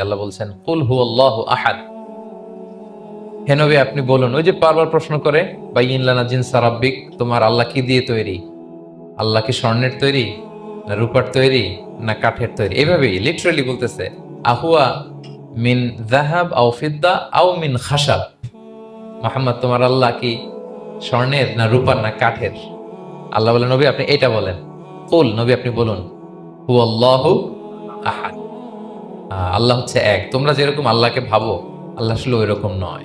আল্লাহ বলছেন কুল হু আল্লাহ আহাদ। হে নবী আপনি বলুন ওই যে বারবার প্রশ্ন করে ইনলানা তোমার আল্লাহ কি দিয়ে তৈরি? আল্লাহ কি স্বর্ণের তৈরি? না রূপার তৈরি? না কাঠের তৈরি? এইভাবেই লিটারালি বলতেছে আহুয়া মিন জাহাব আও ফিদ্দা আও মিন খাসাব। মোহাম্মদ তোমার আল্লাহ কি স্বর্ণের না রূপার না কাঠের? আল্লাহ বলেন নবী আপনি এটা বলেন। কুল নবী আপনি বলুন হু আল্লাহ আহাদ। আহ, আল্লাহ হচ্ছে এক। তোমরা যেরকম আল্লাহকে ভাবো, আল্লাহ আসলে ওই রকম নয়।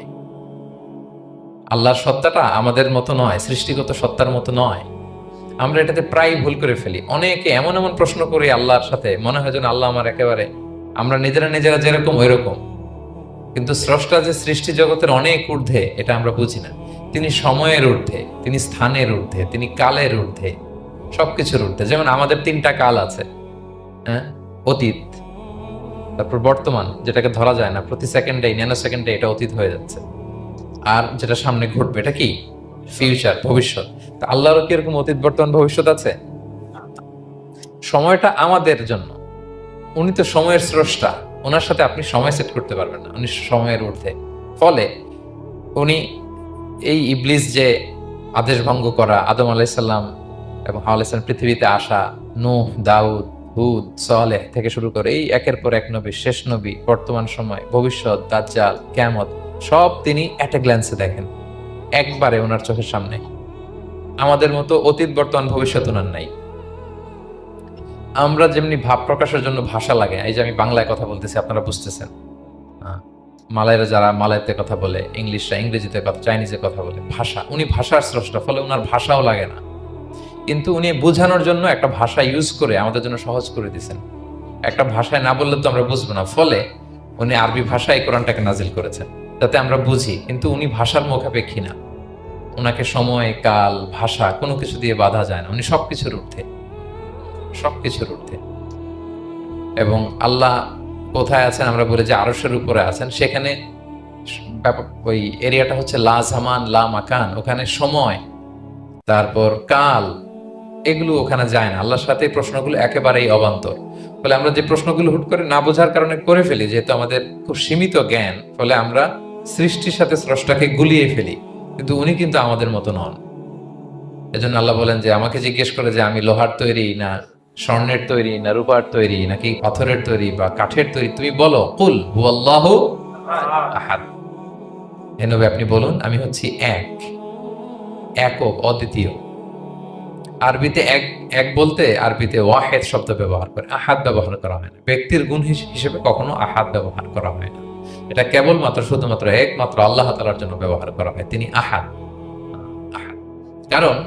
আল্লাহর সত্তাটা আমাদের মতো নয়, সৃষ্টিগত সত্তার মতো নয়। আমরা এটাতে প্রায় ভুল করে ফেলি। অনেকে এমন এমন প্রশ্ন করি আল্লাহর সাথে, মনে হয় যেন আল্লাহ আমার একেবারে, আমরা নিজেরা নিজেরা যেরকম ওই রকম কিন্তু স্রষ্টা যে সৃষ্টি জগতের অনেক ঊর্ধ্বে, এটা আমরা বুঝি না। তিনি সময়ের ঊর্ধ্বে, তিনি স্থানের ঊর্ধ্বে, তিনি কালের ঊর্ধ্বে, সবকিছুর ঊর্ধ্বে। যেমন আমাদের তিনটা কাল আছে হ্যাঁ? অতীত তারপর বর্তমান, যেটাকে ধরা যায় না, প্রতি সেকেন্ডে ন্যানো সেকেন্ডে এটা অতীত হয়ে যাচ্ছে। আর যেটা সামনে ঘটবে, এটা কি? ফিউচার ভবিষ্যৎ। তা আল্লাহরও কি এরকম অতীত, বর্তমান, ভবিষ্যৎ আছে? সময়টা আমাদের জন্য। উনি তো সময়ের স্রষ্টা। ওনার সাথে আপনি সময় সেট করতে পারবেন না, উনি সময়ের ঊর্ধ্বে। ফলে উনি এই ইবলিস যে আদেশ ভঙ্গ করা, আদম আলাইসাল্লাম এবং হাওয়া আলাইসাল্লাম পৃথিবীতে আসা, নূহ, দাউদ হুদ সালেহ থেকে শুরু করে এই একের পর এক নবী শেষ নবী বর্তমান সময় ভবিষ্যৎ দাজ্জাল ক্যামত সব তিনি অ্যাট এ গ্ল্যান্সে দেখেন। একবারে ওনার চোখের সামনে। আমাদের মতো অতীত বর্তমান ভবিষ্যৎ ওনার নাই। আমরা যেমনি ভাব প্রকাশের জন্য ভাষা লাগে এই যে আমি বাংলায় কথা বলতেছি আপনারা বুঝতেছেন। আহ, মালাইরা যারা মালাইতে কথা বলে ইংলিশরা ইংরেজিতে কথা চাইনিজে কথা বলে ভাষা উনি ভাষার স্রষ্টা ফলে ওনার ভাষাও লাগে না। কিন্তু উনি বোঝানোর জন্য একটা ভাষা ইউজ করে আমাদের জন্য সহজ করে দিয়েছেন। একটা ভাষায় না বললে তো আমরা বুঝব না। ফলে উনি আরবি ভাষায় কোরআনটাকে নাজিল করেছেন। যাতে আমরা বুঝি, কিন্তু উনি ভাষার মুখাপেক্ষী না। ওনাকে সময়, কাল, ভাষা কোনো কিছু দিয়ে বাধা যায় না। উনি সব সবকিছুর ঊর্ধ্বে। সবকিছুর ঊর্ধ্বে। এবং আল্লাহ কোথায় আছেন আমরা বলি যে আরসের উপরে আছেন। সেখানে ওই এরিয়াটা হচ্ছে লা জামান, লা মাকান। ওখানে সময়, তারপর কাল এগুলো ওখানে যায় না। আল্লাহর সাথে প্রশ্নগুলো একেবারেই অবান্তর। ফলে আমরা যে প্রশ্নগুলো হুট করে না বোঝার কারণে করে ফেলি, যেহেতু আমাদের খুব সীমিত জ্ঞান, ফলে আমরা সৃষ্টির সাথে স্রষ্টাকে গুলিয়ে ফেলি। কিন্তু উনি কিন্তু আমাদের মতো নন। এজন্য আল্লাহ বলেন যে, আমাকে জিজ্ঞেস করে যে, আমি লোহার তৈরি না স্বর্ণের তৈরি না রূপার তৈরি নাকি পাথরের তৈরি বা কাঠের তৈরি? তুমি বলো, কুল হুয়াল্লাহ আহাদ। হে আপনি বলুন, আমি হচ্ছি এক, একক, অদ্বিতীয়। আরবিতে এক এক বলতে আরবিতে ওয়াহেদ শব্দ ব্যবহার করে, আহাদ ব্যবহার করা হয় না। ব্যক্তির গুণ হিস- হিসেবে কখনো আহাদ ব্যবহার করা হয় না। এটা কেবলমাত্র, শুধুমাত্র একমাত্র আল্লাহ তালার জন্য ব্যবহার করা হয়, তিনি আহাদ। কারণ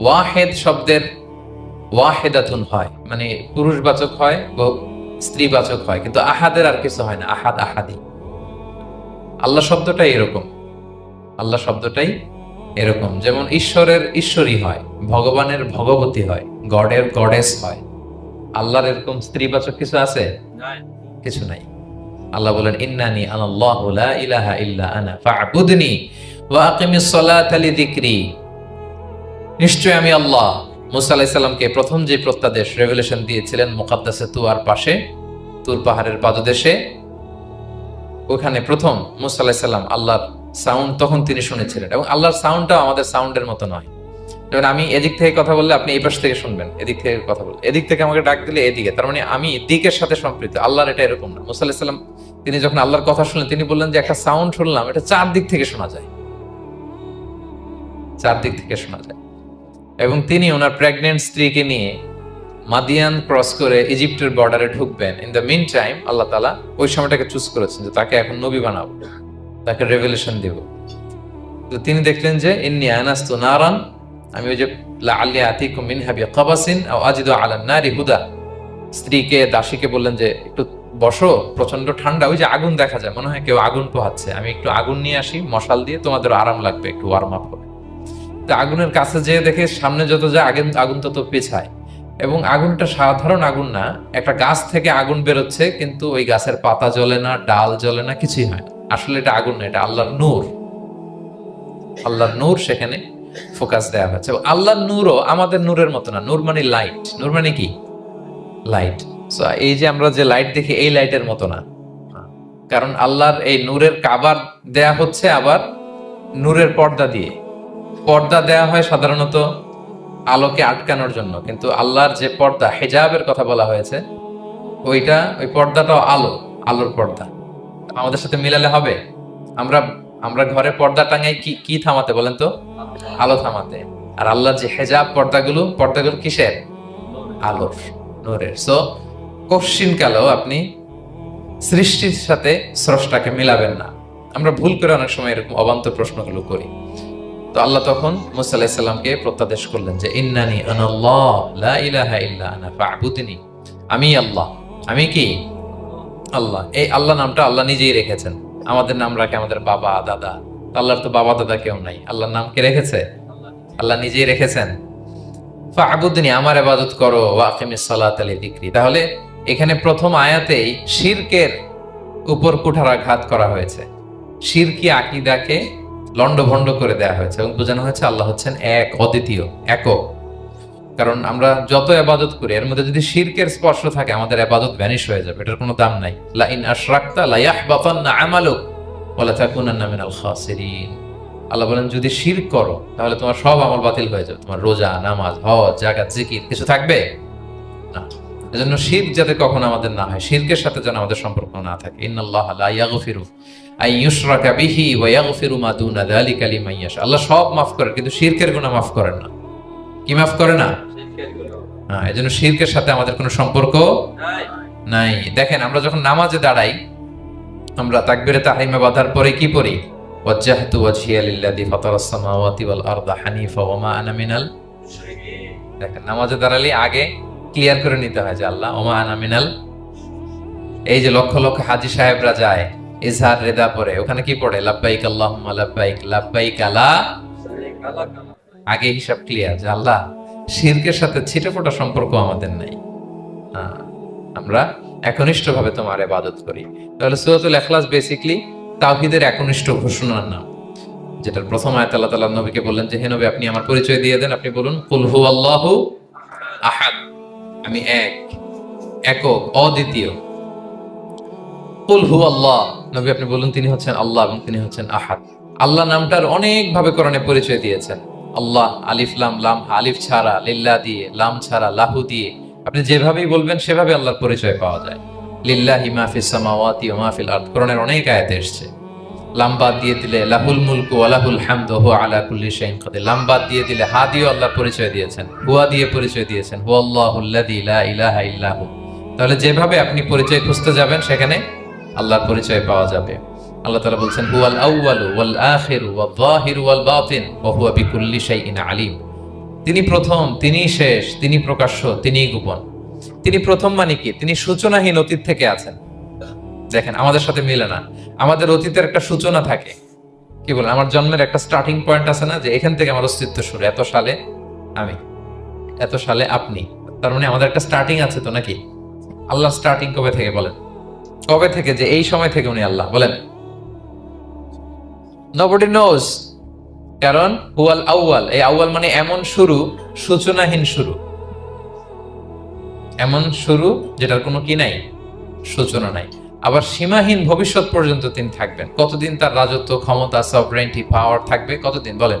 ওয়াহেদ শব্দের ওয়াহেদাতুন হয় মানে পুরুষবাচক হয় স্ত্রীবাচক হয়, কিন্তু আহাদের আর কিছু হয় না, আহাদ আহাদি। আল্লাহ শব্দটাই এরকম। আল্লাহ শব্দটাই এরকম। যেমন ঈশ্বরের ঈশ্বরী হয় ভগবানের ভগবতী হয় গডের গডেস হয়। আল্লাহর এরকম স্ত্রীবাচক কিছু আছে? কিছু নাই। আল্লাহ বলেন ইন্নানি আনাল্লাহু লা ইলাহা ইল্লা আনা ফা'বুদনি ওয়া আকিমিস সালাতা লিযিকরি। নিশ্চয় আমি আল্লাহ। মুসা আলাইহিস সালামকে প্রথম যে প্রত্যাদেশ রেভেলেশন দিয়েছিলেন মুকাদ্দাসে তুয়ার পাশে তুর পাহাড়ের পাদদেশে ওখানে প্রথম মুসা আলাইহিস সালাম আল্লাহর সাউন্ড তখন তিনি শুনেছিলেন এবং আল্লাহর সাউন্ডটাও আমাদের সাউন্ডের মতো নয়। যেমন আমি এদিক থেকে কথা বললে আপনি এই পাশ থেকে শুনবেন, এদিক থেকে কথা বললে। এদিক থেকে আমাকে ডাক দিলে এদিকে, তার মানে আমি দিকের সাথে সম্পৃক্ত, আল্লাহর এটা এরকম না। মুসা আলাইহিস তিনি যখন আল্লাহর কথা শুনলেন, তিনি বললেন যে একটা সাউন্ড শুনলাম, এটা চার দিক থেকে শোনা যায়। চার দিক থেকে শোনা যায়। এবং তিনি ওনার প্রেগনেন্ট স্ত্রীকে নিয়ে মাদিয়ান ক্রস করে ইজিপ্টের বর্ডারে ঢুকবেন। ইন দ্য মিন টাইম আল্লাহ তালা ওই সময়টাকে চুজ করেছেন যে তাকে এখন নবী বানাবো। তাকে রেভেলেশন দিব। তো তিনি দেখলেন যে, ইন্নি আনাস্তু নারান, আমি ওই যে আল্লি আতিকুম মিন হাবি কাবাসিন আও আজিদু আলান নারি হুদা। স্ত্রীকে, দাসীকে বললেন যে, একটু বসো প্রচণ্ড ঠান্ডা, ওই যে আগুন দেখা যায়, মনে হয় কেউ আগুন পোহাচ্ছে। আমি একটু আগুন নিয়ে আসি, মশাল দিয়ে তোমাদের আরাম লাগবে একটু ওয়ার্ম আপ হবে তো আগুনের কাছে যেয়ে দেখে সামনে যত যায় আগুন আগুন তত পেছায়। এবং আগুনটা সাধারণ আগুন না, একটা গাছ থেকে আগুন বেরোচ্ছে, কিন্তু ওই গাছের পাতা জ্বলে না, ডাল জ্বলে না, কিছুই হয় না। আসলে এটা আগুন না, এটা আল্লাহর নূর। আল্লাহর নূর সেখানে ফোকাস দেওয়া হয়েছে। আল্লাহর নূরও আমাদের নূরের মতো না, নূর মানে লাইট নূর মানে কি? লাইট এই যে আমরা যে লাইট দেখি, এই লাইটের মতো না। কারণ আল্লাহর এই নূরের কাবার দেয়া হচ্ছে আবার নূরের পর্দা দিয়ে। পর্দা দেয়া হয় সাধারণত আলোকে আটকানোর জন্য। কিন্তু আল্লাহর যে পর্দা, হেজাবের কথা বলা হয়েছে, ওইটা, ওই পর্দাটাও আলো, আলোর পর্দা। আমাদের সাথে মিলালে হবে? আমরা আমরা ঘরে পর্দা টাঙাই কি কি থামাতে বলেন তো? আলো থামাতে। আর আল্লাহ যে হেজাব পর্দাগুলো পর্দাগুলো কিসের? আলোর, নূরের। সো কশ্চিন কালেও আপনি সৃষ্টির সাথে স্রষ্টাকে মিলাবেন না। আমরা ভুল করে অনেক সময় এরকম অবান্তর প্রশ্নগুলো করি। তো আল্লাহ তখন মুসা আলাহিসাল্লামকে প্রত্যাদেশ করলেন যে, ইন্নানি আনাল্লাহ, লা ইলাহা ইল্লা আনা, ফা'বুদনি। আমি আল্লাহ। আমি কি? আল্লাহ এই আল্লাহ নামটা আল্লাহ নিজেই রেখেছেন। আমাদের নাম রাখে আমাদের বাবা, দাদা। আল্লাহর তো বাবা, দাদা কেউ নাই। আল্লাহর নাম কে রেখেছে? আল্লাহ নিজেই রেখেছেন। ফা'বুদনি, আমার ইবাদত করো, ওয়া আকিমিস সালাত আলি যিকরি। তাহলে এখানে প্রথম আয়াতেই শিরকের উপর কুঠারাঘাত করা হয়েছে। শিরকি আকিদাকে লন্ডভন্ড করে দেয়া হয়েছে এবং বোঝানো হয়েছে আল্লাহ হচ্ছেন এক, অদ্বিতীয়, একক। কারণ আমরা যত আবাদত করি, এর মধ্যে যদি শিরকের স্পর্শ থাকে, আমাদের আবাদত ভ্যানিশ হয়ে যাবে, এটার কোনো দাম নাই। লা ইন আশরাকতা লা ইয়াহবাতান্না আমালুক ওয়া লা তাকুনান্না মিনাল খাসিরিন। আল্লাহ বলেন, যদি শির করো, তাহলে তোমার সব আমল বাতিল হয়ে যাবে। তোমার রোজা, নামাজ, হজ জাকাত জিকির, কিছু থাকবে? না। এজন্য শিরক যাতে কখনো আমাদের না হয়, শিরকের সাথে যেন আমাদের সম্পর্ক না থাকে। ইন্নাল্লাহ লা ইয়াগফিরু আই ইউশরাকা বিহি ওয়া ইয়াগফিরু মা দুনা যালিকা লিমান ইয়াশা। আল্লাহ সব মাফ করেন, কিন্তু শিরকের গুনাহ মাফ করেন না। কি মাফ করে না? হ্যাঁ এজন্য শিরকের সাথে আমাদের কোনো সম্পর্ক নাই। দেখেন, আমরা যখন নামাজে দাঁড়াই, আমরা তাকবিরে তাহরিমে বাঁধার পরে কি পড়ি? ওয়াজ্জাহতু ওয়াজহিয়া লিল্লাযী ফাতারাস সামাওয়াতি ওয়াল আরদা হানিফা ওয়া মা আনা দেখেন, নামাজে দাঁড়ালে আগে ক্লিয়ার করে নিতে হয় যে ওমা আনা মিনাল এই যে লক্ষ লক্ষ হাজি সাহেবরা যায় ইজহার রেদা পরে ওখানে কি পড়ে? লাব্বাইক আল্লাহুম্মা লাব্বাইক লাব্বাইক আলা আগে হিসাব ক্লিয়ার যে আল্লাহ শিরকের সাথে ছিটে ফোটা সম্পর্ক আমাদের নাই। আমরা একনিষ্ঠ ভাবে তোমার ইবাদত করি। তাহলে সূরাতুল ইখলাস বেসিকলি তাওহীদের একনিষ্ঠ ঘোষণার নাম। যেটার প্রথম আয়াত আল্লাহ তাআলা নবীকে বললেন যে, হে নবী, আপনি আমার পরিচয় দিয়ে দেন। আপনি বলুন, কুল হুয়াল্লাহু আহাদ। আমি এক, একক, অদ্বিতীয়। কুল আল্লাহ নবী, আপনি বলুন, তিনি হচ্ছেন আল্লাহ এবং তিনি হচ্ছেন আহাদ। আল্লাহ নামটার অনেক ভাবে কোরআনে পরিচয় দিয়েছেন। আল্লাহ, আলিফ, লাম লাম, আলিফ ছাড়া, লিল্লা দিয়ে, লাম ছাড়া, লাহু দিয়ে। আপনি যেভাবেই বলবেন, সেভাবে আল্লাহর পরিচয় পাওয়া যায়। লিল্লাহি মাহফিস সামাওয়াতি আরদ। কোরআনের অনেক আয়াতে এসেছে। লাম্বাদ দিয়ে দিলে লাহুল মুলকু ওয়ালাহুল হামদ হু আলা কুল্লি লাম্বাদ দিয়ে দিলে হা দিয়ে আল্লাহর পরিচয় দিয়েছেন, হুয়া দিয়ে পরিচয় দিয়েছেন। হু আল্লাহুল্লাযী লা ইলাহা ইল্লাহু তাহলে যেভাবে আপনি পরিচয় খুঁজতে যাবেন, সেখানে আল্লাহর পরিচয় পাওয়া যাবে। আল্লাহ তাআলা বলছেন, হুয়াল আউয়ালু ওয়াল আখিরু ওয়াল যাহিরু ওয়াল বাতিন ওয়া হুয়া বিকুল্লি শাইইন আলিম। তিনি প্রথম, তিনি শেষ, তিনি প্রকাশ্য, তিনি গোপন। তিনি প্রথম মানে কি? তিনি সূচনাহীন অতীত থেকে আছেন। দেখেন, আমাদের সাথে মিলে না। আমাদের অতীতের একটা সূচনা থাকে। কি বলেন? আমার জন্মের একটা স্টার্টিং পয়েন্ট আছে না, যে এখান থেকে আমার অস্তিত্ব শুরু। এত সালে আমি, এত সালে আপনি। তার মানে আমাদের একটা স্টার্টিং আছে তো নাকি? আল্লাহ স্টার্টিং কবে থেকে বলেন? কবে থেকে? যে এই সময় থেকে উনি আল্লাহ। বলেন। নবডি নোজ কারণ হুয়াল আউয়াল, এই আউয়াল মানে এমন শুরু, সূচনাহীন শুরু। এমন শুরু যেটার কোনো কি নাই, সূচনা নাই। আবার সীমাহীন ভবিষ্যৎ পর্যন্ত তিনি থাকবেন। কতদিন তার রাজত্ব, ক্ষমতা সভরেন্টি পাওয়ার থাকবে, কতদিন? বলেন।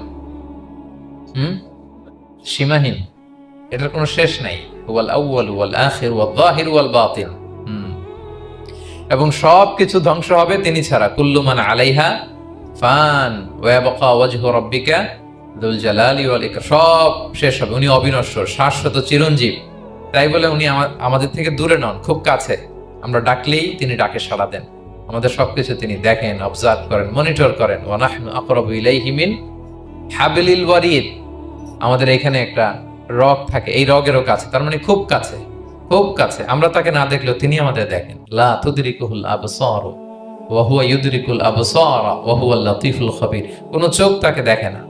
হুম? সীমাহীন। এটার কোনো শেষ নাই। ওয়াল আউয়াল ওয়াল আখির ওয়াল যাহির ওয়াল বাতিন। এবং সব কিছু ধ্বংস হবে তিনি ছাড়া। কুল্লু মান আলাইহা ফান, ওয়াবকা ওয়াজহু রাব্বিকা দুল জালালি ওয়াল সব শেষ হবে। উনি অবিনশ্বর, শাশ্বত চিরঞ্জীব। তাই বলে উনি আমাদের থেকে দূরে নন, খুব কাছে। আমরা ডাকলেই তিনি ডাকে সাড়া দেন। আমাদের সবকিছু তিনি দেখেন অবজার্ভ করেন মনিটর করেন। ওয়ানাহনু আকরাবু ইলাইহি মিন হাবিলিল ওয়ারিদ। আমাদের এখানে একটা রগ থাকে, এই রগেরও কাছে, তার মানে খুব কাছে খুব কাছে। আমরা তাকে না দেখলেও তিনি আমাদের দেখেন। লা তুদরিকুহুল আবসার। ওয়া হুয়া ইউদরিকুল আবসার ওয়া হুয়াল লাতীফুল খবীর। কোন চোখ তাকে দেখে না।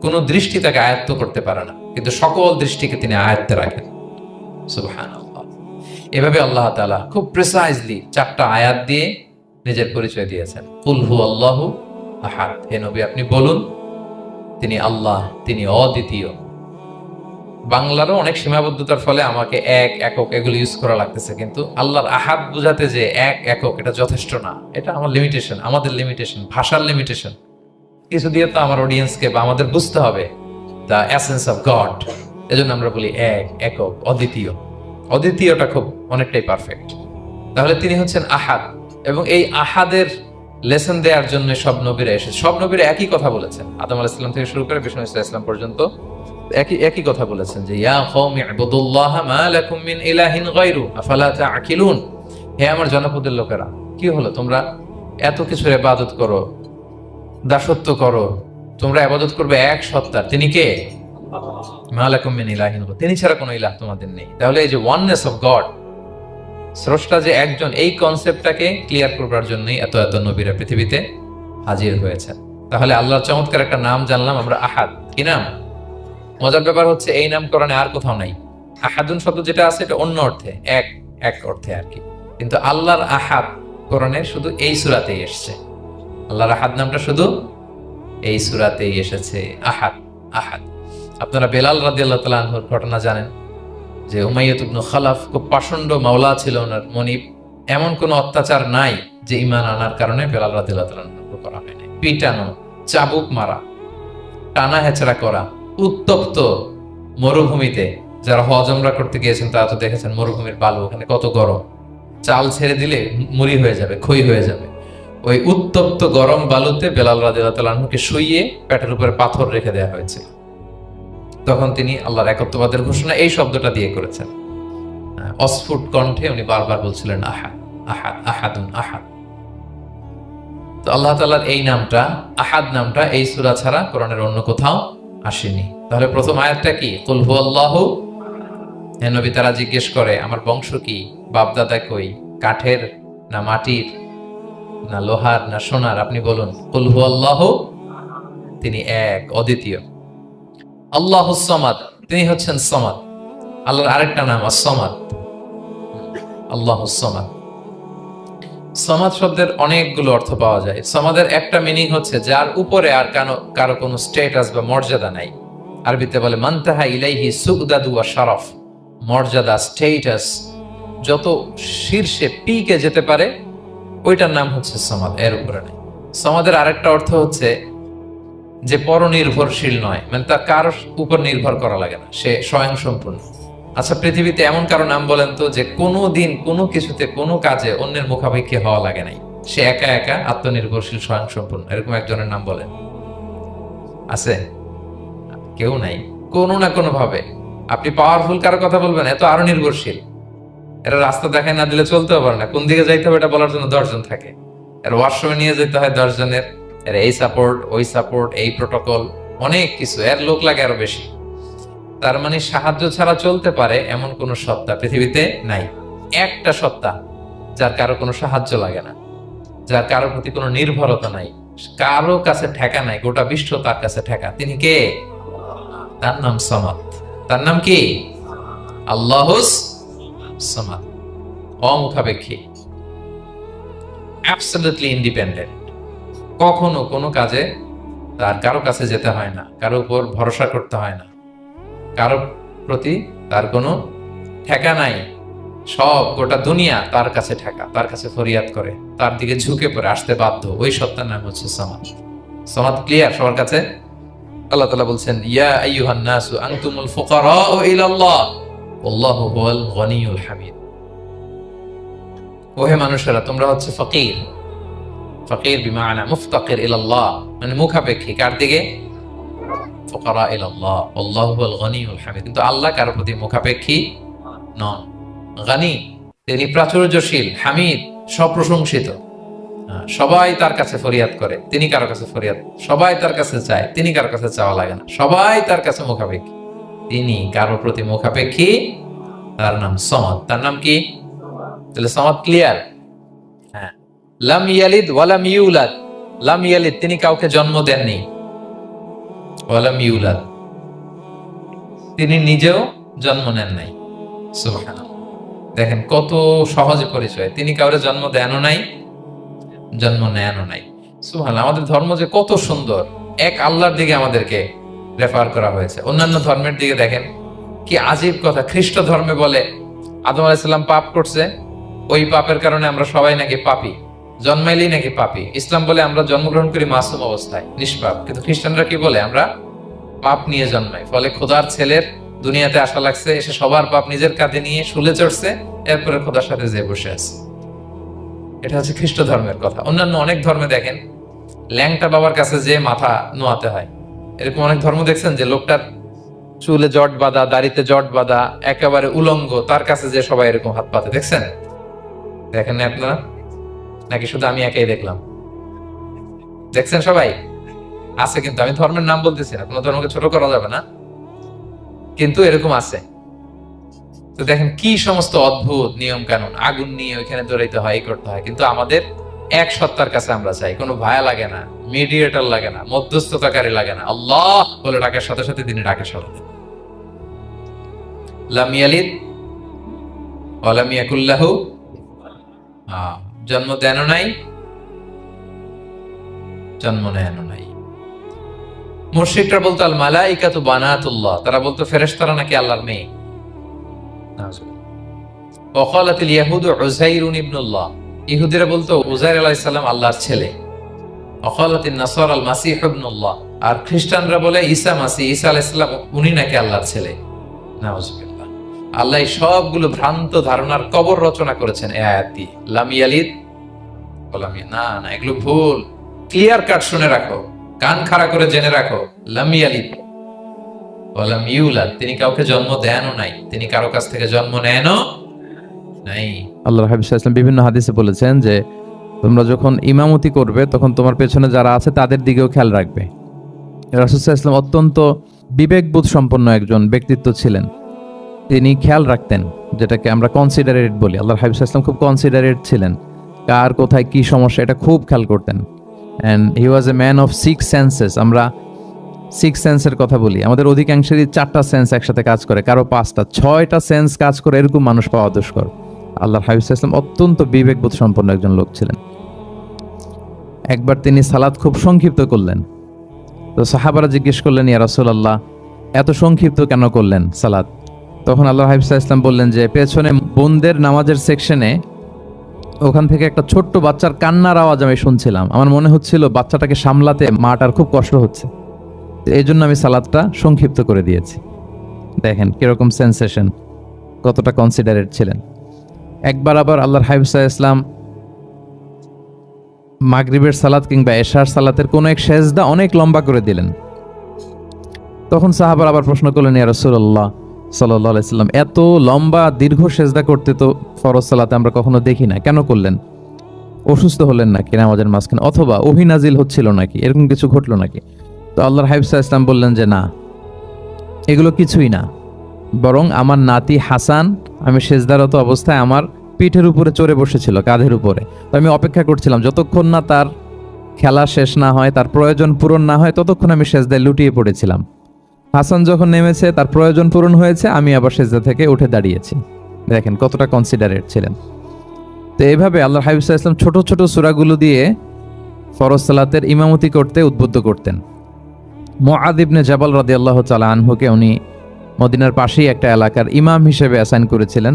কোন দৃষ্টি তাকে আয়ত্ত করতে পারে না। কিন্তু সকল দৃষ্টিকে তিনি আয়ত্তে রাখেন। সুবহানাল্লাহ। এভাবে আল্লাহ তাআলা খুব প্রিসাইজলি চারটা আয়াত দিয়ে নিজের পরিচয় দিয়েছেন। কুল হু আল্লাহু আহাদ। হে নবী, আপনি বলুন, তিনি আল্লাহ, তিনি অদ্বিতীয়। বাংলারও অনেক সীমাবদ্ধতার ফলে আমাকে এক একক এগুলো ইউজ করা লাগতেছে, কিন্তু আল্লাহর আহাদ বোঝাতে যে এক একক এটা যথেষ্ট না। এটা আমার লিমিটেশন আমাদের লিমিটেশন ভাষার লিমিটেশন কিছু দিয়ে তো আমার অডিয়েন্সকে বা আমাদের বুঝতে হবে দ্য অ্যাসেন্স অফ গড এজন্য আমরা বলি এক, একক, অদ্বিতীয়। অদ্বিতীয়টা খুব অনেকটাই পারফেক্ট তাহলে তিনি হচ্ছেন আহাদ এবং এই আহাদের লেসন দেওয়ার জন্য সব নবীরা এসে সব নবীরা একই কথা বলেছেন। আদম আলাইহিস থেকে শুরু করে বিষ্ণু ইসলাম পর্যন্ত একই একই কথা বলেছেন যে, ইয়া কওমি ইবুদুল্লাহ মা লাকুম মিন ইলাহিন গায়রু, আফালা তাআকিলুন হে আমার জনপদের লোকেরা, কি হলো তোমরা? এত কিছুর ইবাদত করো, দাসত্ব করো, তোমরা ইবাদত করবে এক সত্তার। তিনি কে? মা লাকুম মিন ইলাহিন তিনি ছাড়া কোনো ইলাহ তোমাদের নেই। তাহলে এই যে ওয়াননেস অফ গড স্রষ্টা যে একজন, এই কনসেপ্টটাকে ক্লিয়ার করবার জন্যই এত এত নবীরা পৃথিবীতে হাজির হয়েছে তাহলে আল্লাহর চমৎকার একটা নাম জানলাম আমরা, আহাদ। কি নাম? মজার ব্যাপার হচ্ছে এই নাম নামকরণে আর কোথাও নাই। আহাদুন শব্দ যেটা আছে, এটা অন্য অর্থে, এক এক অর্থে আর কি। কিন্তু আল্লাহর আহাদ করণে শুধু এই সুরাতেই এসছে। আল্লাহর আহাদ নামটা শুধু এই সুরাতেই এসেছে। আহাদ আহাদ। আপনারা বেলাল রাদিয়াল্লাহু তাআলা আনহুর ঘটনা জানেন যে উমাইয়াত ইবনু খালাফ খুব পাষণ্ড মাওলা ছিল ওনার মনিব। এমন কোনো অত্যাচার নাই যে ইমান আনার কারণে বেলাল রাদিয়াল্লাহু তাআলা আনহুর করা হয়নি। পিটানো, চাবুক মারা, টানা হেচড়া করা উত্তপ্ত মরুভূমিতে। যারা হজমরা করতে গিয়েছেন, তারা তো দেখেছেন মরুভূমির বালু ওখানে কত গরম। চাল ছেড়ে দিলে মুড়ি হয়ে যাবে খই হয়ে যাবে। ওই উত্তপ্ত গরম বালুতে বেলাল রাদিয়াল্লাহু শুইয়ে পেটের উপরে পাথর রেখে দেওয়া হয়েছিল। তখন তিনি আল্লাহর একত্ববাদের ঘোষণা এই শব্দটা দিয়ে করেছেন। অস্ফুট কণ্ঠে উনি বারবার বলছিলেন, আহা আহাদ আহাদুন, আহাদ। তো আল্লাহ তাআলার এই নামটা, আহাদ নামটা এই সূরা ছাড়া কোরআনের অন্য কোথাও আসেনি। তাহলে প্রথম আয়াতটা কি? কুল হুয়াল্লাহু? হ্যাঁ নবী তারা জিজ্ঞেস করে, আমার বংশ কি? বাপদাদা কই? কাঠের না মাটির? না লোহার? না সোনার? আপনি বলুন, কুল হুয়াল্লাহু? তিনি এক, অদ্বিতীয়। আল্লাহ সমাদ। তিনি হচ্ছেন সমাদ। আল্লাহর আরেকটা নাম সমাদ আল্লাহ সমাদ। সমাদ শব্দের অনেকগুলো অর্থ পাওয়া যায়। সমাদের একটা মিনিং হচ্ছে যার উপরে আর কানো কারও কোনো স্টেটাস বা মর্যাদা নাই। আরবিতে বলে মান্তাহা ইলাইহি সুগদাদু ওয়া শারফ। মর্যাদা স্টেটাস যত শীর্ষে পিকে যেতে পারে, ওইটার নাম হচ্ছে সমাদ, এর উপরে নাই। সমাদের আরেকটা অর্থ হচ্ছে যে পরনির্ভরশীল নয় মানে তার কারোর উপর নির্ভর করা লাগে না, সে স্বয়ং সম্পূর্ণ আচ্ছা পৃথিবীতে এমন কারও নাম বলেন তো যে কোনো দিন কোনো কিছুতে কোনো কাজে অন্যের মুখাপেক্ষি হওয়া লাগে নাই। সে একা একা আত্মনির্ভরশীল স্বয়ং সম্পূর্ণ এরকম একজনের নাম বলেন। আছে? কেউ নাই। কোনো না কোনো ভাবে আপনি পাওয়ারফুল কারও কথা বলবেন এত আরও নির্ভরশীল। এরা রাস্তা দেখায় না দিলে চলতেও পারে না। কোন দিকে যাইতে হবে এটা বলার জন্য দশজন থাকে। এর ওয়াশরুমে নিয়ে যেতে হয় দশজনের। এর এই সাপোর্ট ওই সাপোর্ট এই প্রোটোকল অনেক কিছু। এর লোক লাগে আরও বেশি। তার মানে সাহায্য ছাড়া চলতে পারে এমন কোন সত্তা পৃথিবীতে নাই। একটা সত্তা যার কারও কোনো সাহায্য লাগে না, যার কারও প্রতি কোনো নির্ভরতা নাই, কারও কাছে ঠেকা নাই, গোটা বিশ্ব তার কাছে ঠেকা। তিনি কে? তার নাম সমাদ। তার নাম কি? আল্লাহুস সমাদ। অমুখাপেক্ষী। অ্যাবসলিউটলি ইন্ডিপেন্ডেন্ট কখনো কোনো কাজে তার কারও কাছে যেতে হয় না, কারও উপর ভরসা করতে হয় না। কারও প্রতি তার কোনো ঠেকা নাই। সব গোটা দুনিয়া তার কাছে ঠেকা, তার কাছে ফরিয়াদ করে, তার দিকে ঝুঁকে পড়ে, আসতে বাধ্য। ওই সত্তার নাম হচ্ছে সমাদ। সমাদ ক্লিয়ার সবার কাছে? আল্লাহ তালা বলছেন, ইয়া আইয়ুহান নাসু আনতুমুল ফুকারাউ ইলাল্লাহ। আল্লাহু হুয়াল গনিয়ুল হামিদ। ওহে মানুষেরা, তোমরা হচ্ছে ফকির। ফকির বিমানা মুফতাকির ইলাল্লাহ। মানে মুখাপেক্ষী। কার দিকে? ফুকারা ইলাল্লাহ। আল্লাহু হুয়াল গনিয়ুল হামিদ। কিন্তু আল্লাহ কারোর প্রতি মুখাপেক্ষী নন। গানি তিনি প্রাচুর্যশীল হামিদ সপ্রশংসিত। হ্যাঁ, সবাই তার কাছে ফরিয়াদ করে। তিনি কারও কাছে ফরিয়াদ সবাই তার কাছে চায়। তিনি কারও কাছে চাওয়া লাগে না। সবাই তার কাছে মুখাপেক্ষী। তিনি কারও প্রতি মুখাপেক্ষী তার নাম সমাদ। তার নাম কি? তাহলে সমাদ ক্লিয়ার হ্যাঁ। লাম ইয়ালিদ ওয়ালাম ইউলাদ। লাম ইয়ালিদ তিনি কাউকে জন্ম দেননি। ওয়ালাম ইউলাদ। তিনি নিজেও জন্ম নেন নাই। দেখেন, কত সহজে পরিচয়। তিনি কাউরে জন্ম দেনও নাই, জন্ম নেনও নাই। সুবহানাল্লাহ, আমাদের ধর্ম যে কত সুন্দর। এক আল্লাহর দিকে আমাদেরকে রেফার করা হয়েছে। অন্যান্য ধর্মের দিকে দেখেন, কি আজীব কথা। খ্রিস্ট ধর্মে বলে, আদম আলাইসাল্লাম পাপ করছে, ওই পাপের কারণে আমরা সবাই নাকি পাপি। জন্মাইলেই নাকি পাপি? ইসলাম বলে আমরা জন্মগ্রহণ করি মাসুম অবস্থায়, নিষ্পাপ। কিন্তু খ্রিস্টানরা কি বলে? আমরা পাপ নিয়ে জন্মাই। ফলে খোদার ছেলের দুনিয়াতে আসা লাগছে, এসে সবার পাপ নিজের কাঁধে নিয়ে শুলে চড়ছে, এরপরে খোদার সাথে যে বসে আছে। এটা হচ্ছে খ্রিস্ট ধর্মের কথা। অন্যান্য অনেক ধর্মে দেখেন, ল্যাংটা বাবার কাছে যে মাথা নোয়াতে হয়। এরকম অনেক ধর্ম দেখছেন যে লোকটার চুলে জট বাঁধা, দাড়িতে জট বাঁধা, একেবারে উলঙ্গ, তার কাছে যে সবাই এরকম হাত পাতে। দেখছেন? দেখেন আপনারা? নাকি শুধু আমি একাই দেখলাম? দেখছেন সবাই? আছে কিন্তু আমি ধর্মের নাম বলতেছি না কোনো ধর্মকে ছোট করা যাবে না। কিন্তু এরকম আছে। তো দেখেন কি সমস্ত অদ্ভুত নিয়ম কানুন আগুন নিয়ে ওইখানে দৌড়াইতে হয় করতে হয়। কিন্তু আমাদের এক সত্তার কাছে আমরা চাই কোনো ভায়া লাগে না মিডিয়েটর লাগে না মধ্যস্থতাকারী লাগে না। আল্লাহ বলে ডাকার সাথে সাথে তিনি ডাকে সরে দেন লাম ইয়ালিদ ওয়ালাম ইয়াকুল্লাহু আহ, জন্ম দেন নাই, জন্ম নেন নাই। মুর্শিদরা বলতো আল মালাইকা তো বানাতুল্লাহ। তারা বলতো, ফেরেশতারা নাকি আল্লাহর মেয়ে? ওকালাতিল ইয়াহুদ উযাইরুন বলতো আলাইহিস সালাম আল্লাহর ছেলে। আল মাসিহ আর খ্রিস্টানরা বলে, ঈসা মাসি। ঈসা আলাইহিস সালাম উনি নাকি আল্লাহর ছেলে? নাউজুবিল্লাহ আল্লাহ সবগুলো ভ্রান্ত ধারণার কবর রচনা করেছেন, এই আয়াত দিয়ে লাম ইয়ালিদ না না, এগুলো ভুল। ক্লিয়ার কাট শুনে রাখো, কান খাড়া করে জেনে রাখো। লাম ইয়ালিদ বললাম ইউলাদ, তিনি কাউকে জন্ম দেনও নাই, তিনি কারও কাছ থেকে জন্ম নেনও নাই। আল্লাহ হাবিব ইসলাম বিভিন্ন হাদিসে বলেছেন যে, তোমরা যখন ইমামতি করবে, তখন তোমার পেছনে যারা আছে, তাদের দিকেও খেয়াল রাখবে। রাসুসাহ ইসলাম অত্যন্ত বিবেকবোধ সম্পন্ন একজন ব্যক্তিত্ব ছিলেন। তিনি খেয়াল রাখতেন, যেটাকে আমরা কনসিডারেট বলি। আল্লাহ হাবিব ইসলাম খুব কনসিডারেট ছিলেন। কার, কোথায়, কি সমস্যা, এটা খুব খেয়াল করতেন। And he was a man of six senses আমরা সিক্স সেন্সের কথা বলি। আমাদের অধিকাংশেরই চারটা সেন্স একসাথে কাজ করে, কারও পাঁচটা। ছয়টা সেন্স কাজ করে, এরকম মানুষ পাওয়া দুষ্কর। আল্লাহ হাবিব ইসলাম অত্যন্ত বিবেকবোধ সম্পন্ন একজন লোক ছিলেন। একবার তিনি সালাদ খুব সংক্ষিপ্ত করলেন। তো সাহাবারা জিজ্ঞেস করলেন, ইয়া রাসূলুল্লাহ, এত সংক্ষিপ্ত কেন করলেন সালাদ তখন আল্লাহ হাবিব ইসলাম বললেন যে, পেছনে বোনদের নামাজের সেকশনে ওখান থেকে একটা ছোট্ট বাচ্চার কান্নার আওয়াজ আমি শুনছিলাম। আমার মনে হচ্ছিল বাচ্চাটাকে সামলাতে মাটার খুব কষ্ট হচ্ছে। এই জন্য আমি সালাদটা সংক্ষিপ্ত করে দিয়েছি। দেখেন কীরকম সেন্সেশন কতটা কনসিডারেট ছিলেন। একবার আবার আল্লাহর হাবিবসা ইসলাম মাগরিবের সালাত কিংবা এশার সালাতের কোনো এক সেজদা অনেক লম্বা করে দিলেন। তখন সাহাবার আবার প্রশ্ন করলেন, ইয়া রাসূলুল্লাহ সাল্লাম, এত লম্বা দীর্ঘ সেজদা করতে তো ফরজ সালাতে আমরা কখনো দেখি না। কেন করলেন? অসুস্থ হলেন নাকি নামাজের মাঝখানে? অথবা অভিনাজিল হচ্ছিল নাকি? এরকম কিছু ঘটলো নাকি? তো আল্লাহর হাবিবসা ইসলাম বললেন যে, না, এগুলো কিছুই না। বরং আমার নাতি হাসান, আমি সেজদারত অবস্থায় আমার পিঠের উপরে চড়ে বসেছিল, কাঁধের উপরে। তো আমি অপেক্ষা করছিলাম, যতক্ষণ না তার খেলা শেষ না হয়, তার প্রয়োজন পূরণ না হয়, ততক্ষণ আমি সেজদায় লুটিয়ে পড়েছিলাম। হাসান যখন নেমেছে, তার প্রয়োজন পূরণ হয়েছে, আমি আবার সেজদা থেকে উঠে দাঁড়িয়েছি। দেখেন কতটা কনসিডারেট ছিলেন। তো এইভাবে আল্লাহ হাবিব ইসলাম ছোট ছোট সূরাগুলো দিয়ে ফরজ সালাতের ইমামতি করতে উদ্বুদ্ধ করতেন। মোয়াদ ইবনে জাবাল রাদি আল্লাহ তালা আনহুকে উনি মদিনার পাশেই একটা এলাকার ইমাম হিসেবে অ্যাসাইন করেছিলেন।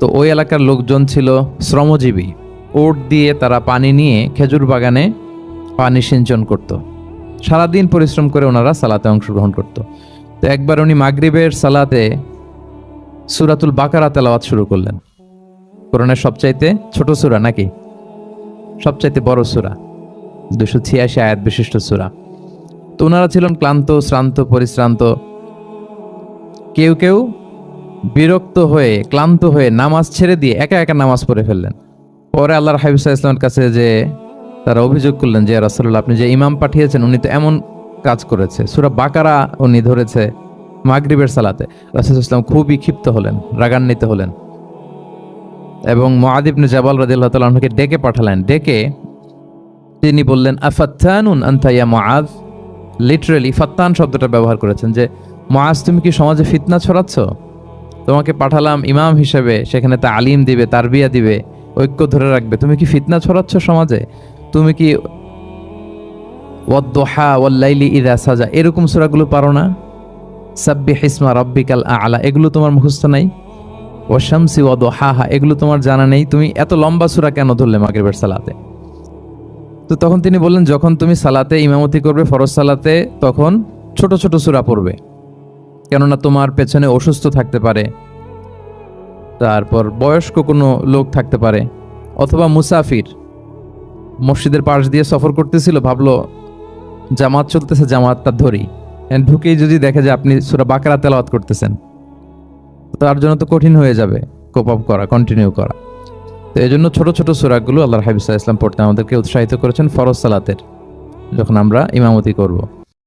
তো ওই এলাকার লোকজন ছিল শ্রমজীবী। ওট দিয়ে তারা পানি নিয়ে খেজুর বাগানে পানি সিঞ্চন করত। সারাদিন পরিশ্রম করে ওনারা সালাতে অংশগ্রহণ করত। তো একবার উনি মাগরিবের সালাতে সুরাতুল বাকারা তেলাওয়াত শুরু করলেন। কোরআনের সবচাইতে ছোট সুরা নাকি? সবচাইতে বড় সুরা। দুশো ছিয়াশি আয়াত বিশিষ্ট সুরা। তো ওনারা ছিলেন ক্লান্ত, শ্রান্ত, পরিশ্রান্ত। কেউ কেউ বিরক্ত হয়ে, ক্লান্ত হয়ে নামাজ ছেড়ে দিয়ে একা একা নামাজ পড়ে ফেললেন। পরে আল্লাহর হাবিবসা ইসলামের কাছে যে তারা অভিযোগ করলেন যে রাসুল্লাহ আপনি যে ইমাম পাঠিয়েছেন, উনি তো এমন কাজ করেছে। সুরা বাকারা উনি ধরেছে মাগরিবের সালাতে। রাসুল ইসলাম খুবই ক্ষিপ্ত হলেন, রাগান্বিত হলেন। এবং মহাদিবনে জাবাল রাদিল্লাহ তালকে ডেকে পাঠালেন। ডেকে তিনি বললেন, আফাত্তানুন আন্তাইয়া মআদ? লিটারেলি ফাত্তান শব্দটা ব্যবহার করেছেন যে মআজ তুমি কি সমাজে ফিতনা ছড়াচ্ছ? তোমাকে পাঠালাম ইমাম হিসেবে, সেখানে তা আলিম দিবে, তারবিয়া দিবে, ঐক্য ধরে রাখবে। তুমি কি ফিতনা ছড়াচ্ছ সমাজে? তুমি কি সাজা, এরকম সূরাগুলো পারো না? সাব্বি হিসমা রব্বিকাল আলা, এগুলো তোমার মুখস্থ নাই? ও শামসি ও দোহাহা এগুলো তোমার জানা নেই? তুমি এত লম্বা সুরা কেন ধরলে মাগরিবের সালাতে? তো তখন তিনি বললেন, যখন তুমি সালাতে ইমামতি করবে, ফরজ সালাতে, তখন ছোট ছোট সুরা পড়বে। কেননা তোমার পেছনে অসুস্থ থাকতে পারে, তারপর বয়স্ক কোনো লোক থাকতে পারে, অথবা মুসাফির। মসজিদের পাশ দিয়ে সফর করতেছিল, ভাবলো, জামাত চলতেছে জামাতটা ধরি ঢুকেই যদি দেখে যে আপনি সুরা বাঁকড়া তেলাওয়াত করতেছেন, তার জন্য তো কঠিন হয়ে যাবে কোপ আপ করা কন্টিনিউ করা। তো এই জন্য ছোটো ছোটো সুরাগুলো আল্লাহ হাবিজ ইসলাম পড়তে আমাদেরকে উৎসাহিত করেছেন ফরজ সালাতের, যখন আমরা ইমামতি করব।